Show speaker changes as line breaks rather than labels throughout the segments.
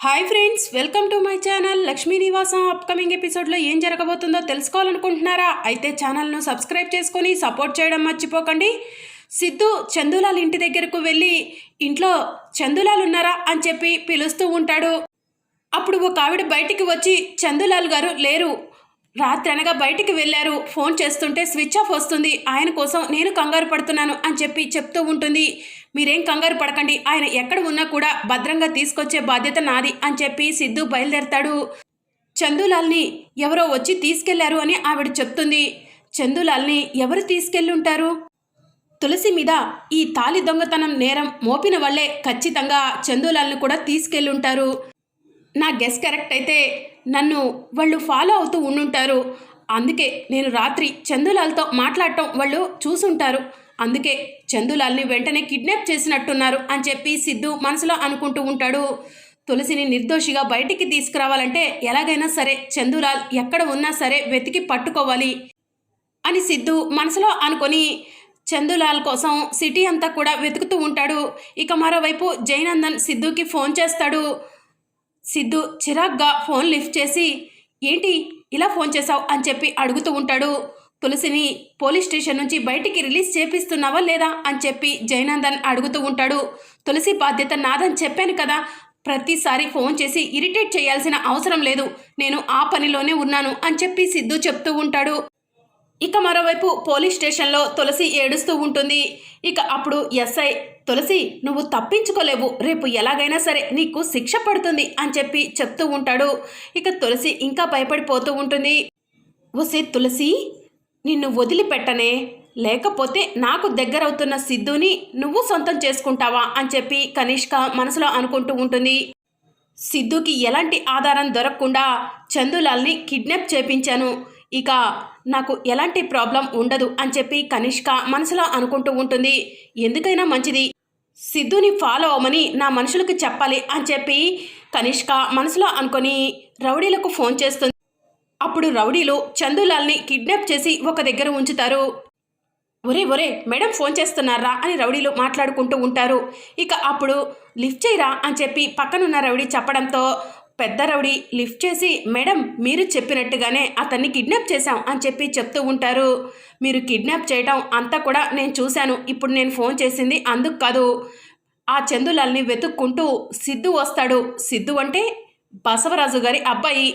Hi friends welcome to my channel Lakshmi Nivasam upcoming ఎపిసోడ్లో ఏం జరగబోతుందో తెలుసుకోవాలనుకుంటున్నారా? అయితే ఛానల్ను సబ్స్క్రైబ్ చేసుకొని సపోర్ట్ చేయడం మర్చిపోకండి. సిద్ధు చందులాల్ ఇంటి దగ్గరకు వెళ్ళి ఇంట్లో చందులాల్ ఉన్నారా? అని చెప్పి పిలుస్తూ ఉంటాడు. అప్పుడు ఒక ఆవిడ బయటికి వచ్చి చందులాల్ గారు లేరు. రాత్రి అనగా బయటికి వెళ్ళారు. ఫోన్ చేస్తుంటే స్విచ్ ఆఫ్ వస్తుంది. ఆయన కోసం నేను కంగారు పడుతున్నాను అని చెప్పి చెప్తూ ఉంటుంది. మీరేం కంగారు పడకండి. ఆయన ఎక్కడ ఉన్నా కూడా భద్రంగా తీసుకొచ్చే బాధ్యత నాది అని చెప్పి సిద్ధు బయలుదేరతాడు. చందులాల్ని ఎవరో వచ్చి తీసుకెళ్ళారు అని ఆవిడ చెప్తుంది. చందులాల్ని ఎవరు తీసుకెళ్ళి ఉంటారు తులసి మీద ఈ తాలి దొంగతనం నేరం మోపిన వల్లే ఖచ్చితంగా చందులాల్ని కూడా తీసుకెళ్ళుంటారు. నా గెస్ కరెక్ట్ అయితే నన్ను వాళ్ళు ఫాలో అవుతూ ఉండుంటారు. అందుకే నేను రాత్రి చందులాల్తో మాట్లాడటం వాళ్ళు చూసుంటారు. అందుకే చందులాల్ని వెంటనే కిడ్నాప్ చేసినట్టున్నారు అని చెప్పి సిద్ధు మనసులో అనుకుంటూ ఉంటాడు. తులసిని నిర్దోషిగా బయటికి తీసుకురావాలంటే ఎలాగైనా సరే చందులాల్ ఎక్కడ ఉన్నా సరే వెతికి పట్టుకోవాలి అని సిద్ధు మనసులో అనుకొని చందులాల్ కోసం సిటీ అంతా కూడా వెతుకుతూ ఉంటాడు. ఇక మరోవైపు జయనందన్ సిద్ధుకి ఫోన్ చేస్తాడు. సిద్ధు చిరాగ్గా ఫోన్ లిఫ్ట్ చేసి ఏంటి ఇలా ఫోన్ చేశావు? అని చెప్పి అడుగుతూ ఉంటాడు. తులసిని పోలీస్ స్టేషన్ నుంచి బయటికి రిలీజ్ చేపిస్తున్నావా లేదా? అని చెప్పి జయనందన్ అడుగుతూ ఉంటాడు. తులసి బాధ్యత నాదని చెప్పాను కదా ప్రతిసారి ఫోన్ చేసి ఇరిటేట్ చేయాల్సిన అవసరం లేదు. నేను ఆ పనిలోనే ఉన్నాను అని చెప్పి సిద్ధు చెప్తూ ఉంటాడు. ఇక మరోవైపు పోలీస్ స్టేషన్లో తులసి ఏడుస్తూ ఉంటుంది. ఇక అప్పుడు ఎస్ఐ తులసి నువ్వు తప్పించుకోలేవు. రేపు ఎలాగైనా సరే నీకు శిక్ష పడుతుంది అని చెప్పి చెప్తూ ఉంటాడు. ఇక తులసి ఇంకా భయపడిపోతూ ఉంటుంది. ఒసే తులసి నిన్ను వదిలిపెట్టనే. లేకపోతే నాకు దగ్గరవుతున్న సిద్ధుని నువ్వు సొంతం చేసుకుంటావా అని చెప్పి కనిష్క మనసులో అనుకుంటూ ఉంటుంది. సిద్ధుకి ఎలాంటి ఆధారం దొరకకుండా చందులాల్ని కిడ్నాప్ చేపించాను. ఇక నాకు ఎలాంటి ప్రాబ్లం ఉండదు అని చెప్పి కనిష్క మనసులో అనుకుంటూ ఉంటుంది. ఎందుకైనా మంచిది. సిద్ధుని ఫాలో అవ్వమని నా మనుషులకు చెప్పాలి అని చెప్పి కనిష్క మనసులో అనుకొని రౌడీలకు ఫోన్ చేస్తుంది. అప్పుడు రౌడీలు చందులాల్ని కిడ్నాప్ చేసి ఒక దగ్గర ఉంచుతారు. ఒరే ఒరే మేడం ఫోన్ చేస్తున్నారా అని రౌడీలు మాట్లాడుకుంటూ ఉంటారు. ఇక అప్పుడు లిఫ్ట్ చేయరా అని చెప్పి పక్కనున్న రౌడీ చెప్పడంతో పెద్ద రౌడీ లిఫ్ట్ చేసి మేడం మీరు చెప్పినట్టుగానే అతన్ని కిడ్నాప్ చేశాం అని చెప్పి చెప్తూ ఉంటారు. మీరు కిడ్నాప్ చేయడం అంతా కూడా నేను చూశాను. ఇప్పుడు నేను ఫోన్ చేసింది అందుకు కాదు. ఆ చందులాల్ని వెతుక్కుంటూ సిద్ధు వస్తాడు. సిద్ధు అంటే బసవరాజు గారి అబ్బాయి.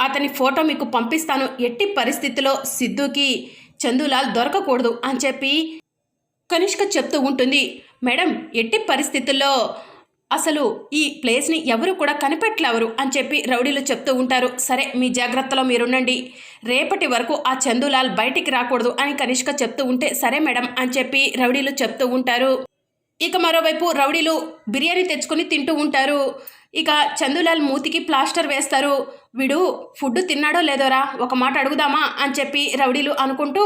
అతని ఫోటో మీకు పంపిస్తాను. ఎట్టి పరిస్థితిలో సిద్ధుకి చందులాల్ దొరకకూడదు అని చెప్పి కనిష్క చెప్తూ ఉంటుంది. మేడం ఎట్టి పరిస్థితుల్లో అసలు ఈ ప్లేస్ని ఎవరు కూడా కనిపెట్టలేవరు అని చెప్పి రౌడీలు చెప్తూ ఉంటారు. సరే మీ జాగ్రత్తలో మీరుండండి. రేపటి వరకు ఆ చందులాల్ బయటికి రాకూడదు అని కనిష్క చెప్తూ ఉంటే సరే మేడం అని చెప్పి రౌడీలు చెప్తూ ఉంటారు. ఇక మరోవైపు రౌడీలు బిర్యానీ తెచ్చుకొని తింటూ ఉంటారు. ఇక చందులాల్ మూతికి ప్లాస్టర్ వేస్తారు. వీడు ఫుడ్ తిన్నాడో లేదోరా ఒక మాట అడుగుదామా అని చెప్పి రౌడీలు అనుకుంటూ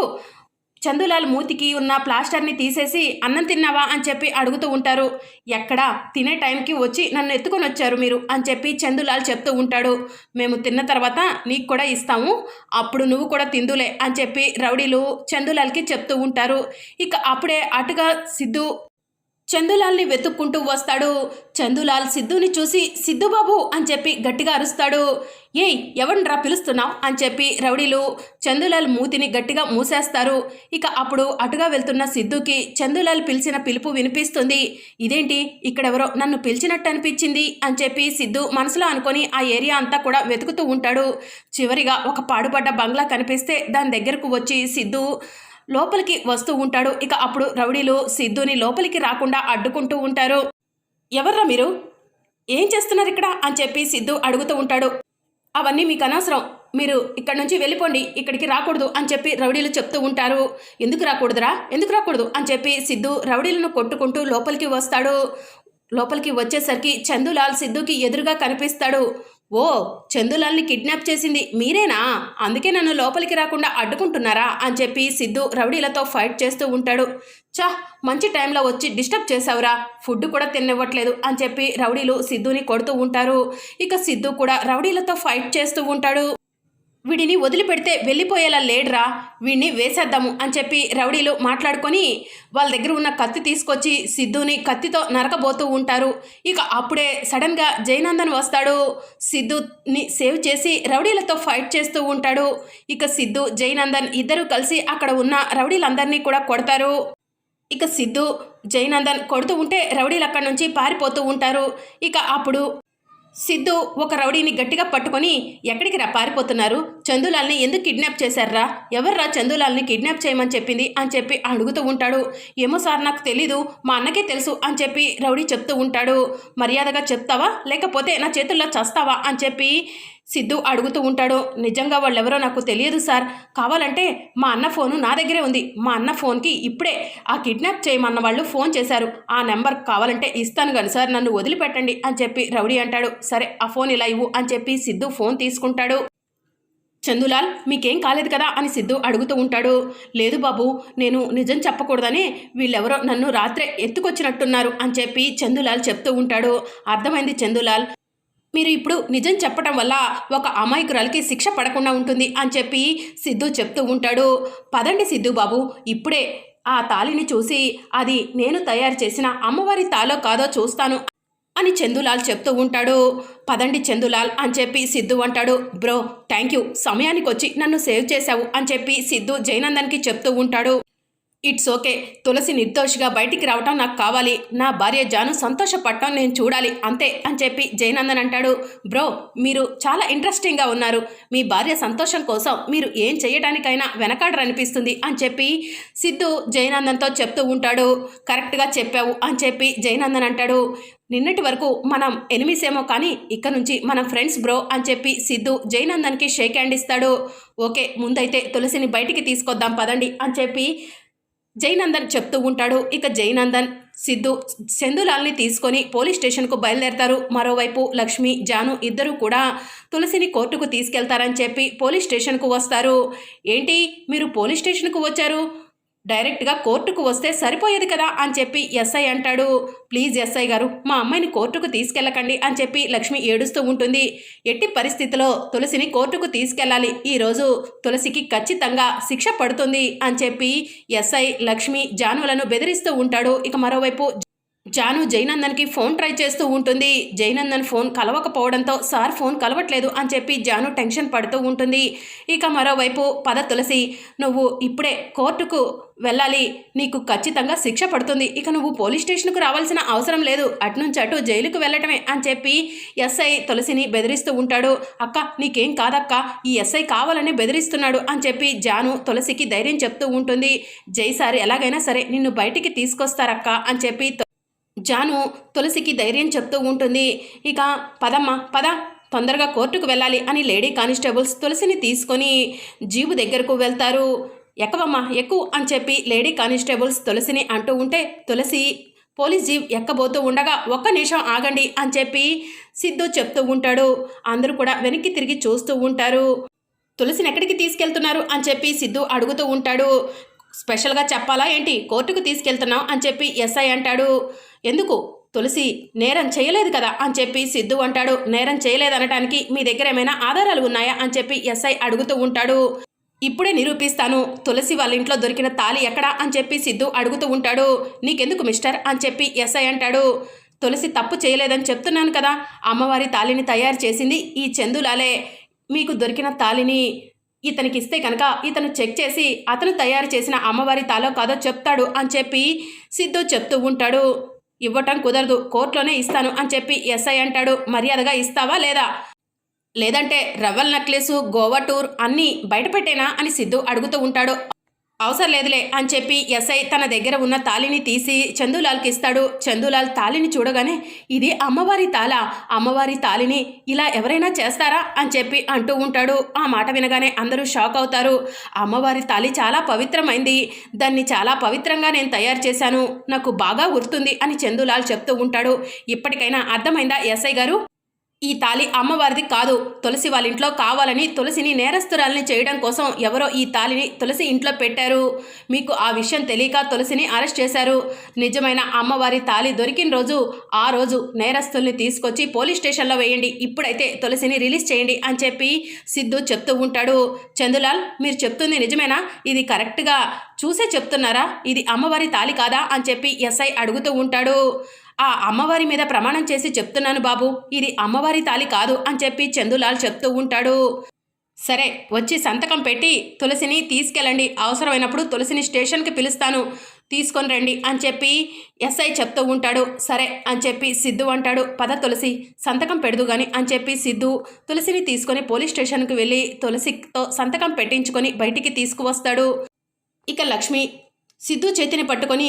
చందులాల్ మూతికి ఉన్న ప్లాస్టర్ని తీసేసి అన్నం తిన్నావా? అని చెప్పి అడుగుతూ ఉంటారు. ఎక్కడా? తినే టైంకి వచ్చి నన్ను ఎత్తుకొని వచ్చారు మీరు అని చెప్పి చందులాల్ చెప్తూ ఉంటాడు. మేము తిన్న తర్వాత నీకు కూడా ఇస్తాము. అప్పుడు నువ్వు కూడా తిందులే అని చెప్పి రౌడీలు చందులాల్కి చెప్తూ ఉంటారు. ఇక అప్పుడే అటుగా సిద్ధు చందులాల్ని వెతుక్కుంటూ వస్తాడు. చందులాల్ సిద్ధుని చూసి సిద్ధుబాబు అని చెప్పి గట్టిగా అరుస్తాడు. ఏయ్ ఎవరినరా పిలుస్తున్నావు? అని చెప్పి రౌడీలు చందులాల్ మూతిని గట్టిగా మూసేస్తారు. ఇక అప్పుడు అటుగా వెళ్తున్న సిద్ధుకి చందులాల్ పిలిచిన పిలుపు వినిపిస్తుంది. ఇదేంటి? ఇక్కడెవరో నన్ను పిలిచినట్టు అనిపించింది అని చెప్పి సిద్ధు మనసులో అనుకొని ఆ ఏరియా అంతా కూడా వెతుకుతూ ఉంటాడు. చివరిగా ఒక పాడుపడ్డ బంగ్లా కనిపిస్తే దాని దగ్గరకు వచ్చి సిద్ధు లోపలికి వస్తూ ఉంటాడు. ఇక అప్పుడు రౌడీలు సిద్ధుని లోపలికి రాకుండా అడ్డుకుంటూ ఉంటారు. ఎవర్రా మీరు? ఏం చేస్తున్నారు ఇక్కడ? అని చెప్పి సిద్ధు అడుగుతూ ఉంటాడు. అవన్నీ మీకు అనవసరం. మీరు ఇక్కడ నుంచి వెళ్ళిపోండి. ఇక్కడికి రాకూడదు అని చెప్పి రౌడీలు చెప్తూ ఉంటారు. ఎందుకు రాకూడదురా? ఎందుకు రాకూడదు? అని చెప్పి సిద్ధు రౌడీలను కొట్టుకుంటూ లోపలికి వస్తాడు. లోపలికి వచ్చేసరికి చందులాల్ సిద్ధుకి ఎదురుగా కనిపిస్తాడు. ఓ చందులాల్ని కిడ్నాప్ చేసింది మీరేనా? అందుకే నన్ను లోపలికి రాకుండా అడ్డుకుంటున్నారా? అని చెప్పి సిద్ధు రౌడీలతో ఫైట్ చేస్తూ ఉంటాడు. చా మంచి టైంలో వచ్చి డిస్టర్బ్ చేసావురా ఫుడ్ కూడా తినివ్వట్లేదు అని చెప్పి రౌడీలు సిద్ధుని కొడుతూ ఉంటారు. ఇక సిద్ధు కూడా రౌడీలతో ఫైట్ చేస్తూ ఉంటాడు. వీడిని వదిలిపెడితే వెళ్ళిపోయేలా లేడ్రా? వీడిని వేసేద్దాము అని చెప్పి రౌడీలు మాట్లాడుకొని వాళ్ళ దగ్గర ఉన్న కత్తి తీసుకొచ్చి సిద్ధుని కత్తితో నరకబోతూ ఉంటారు. ఇక అప్పుడే సడన్గా జయనందన్ వస్తాడు. సిద్ధుని సేవ్ చేసి రౌడీలతో ఫైట్ చేస్తూ ఉంటాడు. ఇక సిద్ధు జయనందన్ ఇద్దరూ కలిసి అక్కడ ఉన్న రౌడీలందరినీ కూడా కొడతారు. ఇక సిద్ధు జయనందన్ కొడుతూ ఉంటే రౌడీలు అక్కడి నుంచి పారిపోతూ ఉంటారు. ఇక అప్పుడు సిద్ధు ఒక రౌడీని గట్టిగా పట్టుకొని ఎక్కడికి రా పారిపోతున్నారు? చందులాల్ని ఎందుకు కిడ్నాప్ చేశారా ఎవర్రా చందులాల్ని కిడ్నాప్ చేయమని చెప్పింది అని చెప్పి అడుగుతూ ఉంటాడు. ఏమో సార్ నాకు తెలీదు మా అన్నకే తెలుసు అని చెప్పి రౌడీ చెప్తూ ఉంటాడు. మర్యాదగా చెప్తావా? లేకపోతే నా చేతుల్లో చస్తావా? అని చెప్పి సిద్ధు అడుగుతూ ఉంటాడు. నిజంగా వాళ్ళెవరో నాకు తెలియదు సార్. కావాలంటే మా అన్న ఫోను నా దగ్గరే ఉంది. మా అన్న ఫోన్కి ఇప్పుడే ఆ కిడ్నాప్ చేయమన్న వాళ్ళు ఫోన్ చేశారు. ఆ నెంబర్ కావాలంటే ఇస్తాను కానీ సార్ నన్ను వదిలిపెట్టండి అని చెప్పి రౌడీ అంటాడు. సరే ఆ ఫోన్ ఇలా ఇవ్వు అని చెప్పి సిద్ధు ఫోన్ తీసుకుంటాడు. చందులాల్ మీకేం కాలేదు కదా అని సిద్ధు అడుగుతూ ఉంటాడు. లేదు బాబు నేను నిజం చెప్పకూడదని వీళ్ళెవరో నన్ను రాత్రే ఎత్తుకొచ్చినట్టున్నారు అని చెప్పి చందులాల్ చెప్తూ ఉంటాడు. అర్థమైంది చందులాల్. మీరు ఇప్పుడు నిజం చెప్పటం వల్ల ఒక అమాయకురాలకి శిక్ష పడకుండా ఉంటుంది అని చెప్పి సిద్ధు చెప్తూ ఉంటాడు. పదండి సిద్ధు బాబు ఇప్పుడే ఆ తాళిని చూసి అది నేను తయారు చేసిన అమ్మవారి తాలో కాదో చూస్తాను. అని చందులాల్ చెప్తూ ఉంటాడు. పదండి చందులాల్ అని చెప్పి సిద్ధు అంటాడు. Bro thank you. సమయానికి వచ్చి నన్ను సేవ్ చేశావు అని చెప్పి సిద్ధు జయనందన్కి చెప్తూ ఉంటాడు. It's okay. తులసి నిర్దోషిగా బయటికి రావటం నాకు కావాలి. నా భార్య జాను సంతోషపడటం నేను చూడాలి. అంతే అని చెప్పి జయనందన్ అంటాడు. బ్రో మీరు చాలా ఇంట్రెస్టింగ్గా ఉన్నారు. మీ భార్య సంతోషం కోసం మీరు ఏం చేయడానికైనా వెనకాడరనిపిస్తుంది అని చెప్పి సిద్ధు జయనందన్తో చెప్తూ ఉంటాడు. కరెక్ట్గా చెప్పావు అని చెప్పి జయనందన్ అంటాడు. నిన్నటి వరకు మనం ఎనిమిసేమో కానీ ఇక్కడ నుంచి మనం ఫ్రెండ్స్ బ్రో అని చెప్పి సిద్ధు జయనందన్కి షేక్ హ్యాండ్ ఇస్తాడు. ఓకే ముందైతే తులసిని బయటికి తీసుకొద్దాం పదండి అని చెప్పి జైనందన్ చెప్తూ ఉంటాడు. ఇక జైనందన్ సిద్ధు చందులాల్ని తీసుకొని పోలీస్ స్టేషన్కు బయలుదేరతారు. మరోవైపు లక్ష్మి జాను ఇద్దరు కూడా తులసిని కోర్టుకు తీసుకెళ్తారని చెప్పి పోలీస్ స్టేషన్కు వస్తారు. ఏంటి? మీరు పోలీస్ స్టేషన్కు వచ్చారు? డైరెక్ట్గా కోర్టుకు వస్తే సరిపోయేది కదా అని చెప్పి ఎస్ఐ అంటాడు. ప్లీజ్ ఎస్ఐ గారు మా అమ్మాయిని కోర్టుకు తీసుకెళ్ళకండి అని చెప్పి లక్ష్మి ఏడుస్తూ ఉంటుంది. ఎట్టి పరిస్థితిలో తులసిని కోర్టుకు తీసుకెళ్ళాలి. ఈరోజు తులసికి ఖచ్చితంగా శిక్ష పడుతుంది అని చెప్పి ఎస్ఐ లక్ష్మి జానులను బెదిరిస్తూ ఉంటాడు. ఇక మరోవైపు జాను జైనందన్కి ఫోన్ ట్రై చేస్తూ ఉంటుంది. జైనందన్ ఫోన్ కలవకపోవడంతో సార్ ఫోన్ కలవట్లేదు అని చెప్పి జాను టెన్షన్ పడుతూ ఉంటుంది. ఇక మరోవైపు పద తులసి నువ్వు ఇప్పుడే కోర్టుకు వెళ్ళాలి. నీకు ఖచ్చితంగా శిక్ష పడుతుంది. ఇక నువ్వు పోలీస్ స్టేషన్కు రావాల్సిన అవసరం లేదు. అటునుంచి అటు జైలుకు వెళ్ళటమే అని చెప్పి ఎస్ఐ తులసిని బెదిరిస్తూ ఉంటాడు. అక్క నీకేం కాదక్క? ఈ ఎస్ఐ కావాలని బెదిరిస్తున్నాడు అని చెప్పి జాను తులసికి ధైర్యం చెప్తూ ఉంటుంది. జై సార్ ఎలాగైనా సరే నిన్ను బయటికి తీసుకొస్తారక్క అని చెప్పి జాను తులసికి ధైర్యం చెప్తూ ఉంటుంది. ఇక పదమ్మ పద తొందరగా కోర్టుకు వెళ్ళాలి అని లేడీ కానిస్టేబుల్స్ తులసిని తీసుకొని జీవు దగ్గరకు వెళ్తారు. ఎక్కవమ్మా ఎక్కువ అని చెప్పి లేడీ కానిస్టేబుల్స్ తులసిని అంటూ ఉంటే తులసి పోలీస్ జీప్ ఎక్కబోతూ ఉండగా ఒక్క నిమిషం ఆగండి అని చెప్పి సిద్ధు చెప్తూ ఉంటాడు. అందరూ కూడా వెనక్కి తిరిగి చూస్తూ ఉంటారు. తులసిని ఎక్కడికి తీసుకెళ్తున్నారు అని చెప్పి సిద్ధు అడుగుతూ ఉంటాడు. స్పెషల్గా చెప్పాలా ఏంటి? కోర్టుకు తీసుకెళ్తున్నాం అని చెప్పి ఎస్ఐ అంటాడు. ఎందుకు? తులసి నేరం చేయలేదు కదా అని చెప్పి సిద్ధు అంటాడు. నేరం చేయలేదనటానికి మీ దగ్గర ఏమైనా ఆధారాలు ఉన్నాయా అని చెప్పి ఎస్ఐ అడుగుతూ ఉంటాడు. ఇప్పుడే నిరూపిస్తాను. తులసి వాళ్ళ ఇంట్లో దొరికిన తాలి ఎక్కడా అని చెప్పి సిద్ధు అడుగుతూ ఉంటాడు. నీకెందుకు మిస్టర్? అని చెప్పి ఎస్ఐ అంటాడు. తులసి తప్పు చేయలేదని చెప్తున్నాను కదా. అమ్మవారి తాలిని తయారు చేసింది ఈ చందులాలే. మీకు దొరికిన తాలిని ఇతనికి ఇస్తే కనుక ఇతను చెక్ చేసి అతను తయారు చేసిన అమ్మవారి తాలో కాదో చెప్తాడు అని చెప్పి సిద్ధు చెప్తూ ఉంటాడు. ఇవ్వటం కుదరదు కోర్టులోనే ఇస్తాను అని చెప్పి ఎస్ఐ అంటాడు. మర్యాదగా ఇస్తావా లేదా? లేదంటే రవ్వల్ నక్లెసు గోవా టూర్ అన్నీ బయటపెట్టేనా అని సిద్ధు అడుగుతూ ఉంటాడు. అవసరం లేదులే అని చెప్పి ఎస్ఐ తన దగ్గర ఉన్న తాళిని తీసి చందులాల్కి ఇస్తాడు. చందులాల్ తాళిని చూడగానే ఇది అమ్మవారి తాళ. అమ్మవారి తాళిని ఇలా ఎవరైనా చేస్తారా? అని చెప్పి అంటూ ఉంటాడు. ఆ మాట వినగానే అందరూ షాక్ అవుతారు. అమ్మవారి తాళి చాలా పవిత్రమైంది. దాన్ని చాలా పవిత్రంగా నేను తయారు చేశాను. నాకు బాగా గుర్తుంది అని చందులాల్ చెప్తూ ఉంటాడు. ఇప్పటికైనా అర్థమైందా ఎస్ఐ గారు? ఈ తాళి అమ్మవారిది కాదు. తులసి వాళ్ళ ఇంట్లో కావాలని తులసిని నేరస్తురాలని చేయడం కోసం ఎవరో ఈ తాళిని తులసి ఇంట్లో పెట్టారు. మీకు ఆ విషయం తెలియక తులసిని అరెస్ట్ చేశారు. నిజమైన అమ్మవారి తాళి దొరికిన రోజు ఆ రోజు నేరస్తుల్ని తీసుకొచ్చి పోలీస్ స్టేషన్లో వేయండి. ఇప్పుడైతే తులసిని రిలీజ్ చేయండి అని చెప్పి సిద్ధు చెప్తూ ఉంటాడు. చందులాల్ మీరు చెప్తుంది నిజమేనా? ఇది కరెక్ట్గా చూసే చెప్తున్నారా? ఇది అమ్మవారి తాళి కాదా? అని చెప్పి ఎస్ఐ అడుగుతూ ఉంటాడు. ఆ అమ్మవారి మీద ప్రమాణం చేసి చెప్తున్నాను బాబు. ఇది అమ్మవారి తాళి కాదు అని చెప్పి చందులాల్ చెప్తూ ఉంటాడు. సరే వచ్చి సంతకం పెట్టి తులసిని తీసుకెళ్ళండి. అవసరమైనప్పుడు తులసిని స్టేషన్కి పిలుస్తాను. తీసుకొని రండి అని చెప్పి ఎస్ఐ చెప్తూ ఉంటాడు. సరే అని చెప్పి సిద్ధు అంటాడు. పద తులసి సంతకం పెడదు కానీ అని చెప్పి సిద్ధు తులసిని తీసుకొని పోలీస్ స్టేషన్కి వెళ్ళి తులసితో సంతకం పెట్టించుకొని బయటికి తీసుకువస్తాడు. ఇక లక్ష్మి సిద్ధు చేతిని పట్టుకొని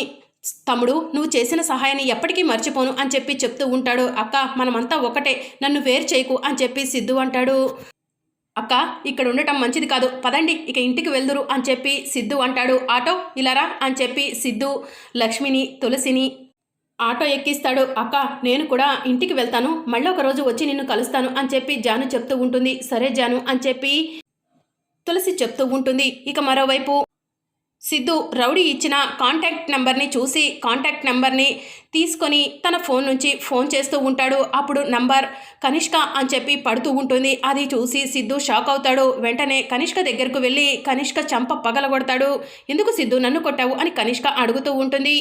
తమ్ముడు నువ్వు చేసిన సహాయాన్ని ఎప్పటికీ మర్చిపోను అని చెప్పి చెప్తూ ఉంటాడు. అక్క మనమంతా ఒకటే నన్ను వేరు చేయకు అని చెప్పి సిద్ధు అంటాడు. అక్క ఇక్కడ ఉండటం మంచిది కాదు. పదండి ఇక ఇంటికి వెళ్దురు అని చెప్పి సిద్ధు అంటాడు. ఆటో ఇలారా అని చెప్పి సిద్ధు లక్ష్మిని తులసిని ఆటో ఎక్కిస్తాడు. అక్క నేను కూడా ఇంటికి వెళ్తాను. మళ్ళీ ఒక రోజు వచ్చి నిన్ను కలుస్తాను అని చెప్పి జాను చెప్తూ ఉంటుంది. సరే జాను అని చెప్పి తులసి చెప్తూ ఉంటుంది. ఇక మరోవైపు సిద్ధు రౌడీ ఇచ్చిన కాంటాక్ట్ నెంబర్ని చూసి కాంటాక్ట్ నెంబర్ని తీసుకొని తన ఫోన్ నుంచి ఫోన్ చేస్తూ ఉంటాడు. అప్పుడు నంబర్ కనిష్క అని చెప్పి పడుతూ ఉంటుంది. అది చూసి సిద్ధు షాక్ అవుతాడు. వెంటనే కనిష్క దగ్గరకు వెళ్ళి కనిష్క చంప పగలగొడతాడు. ఎందుకు సిద్ధు నన్ను కొట్టావు? అని కనిష్క అడుగుతూ ఉంటుంది.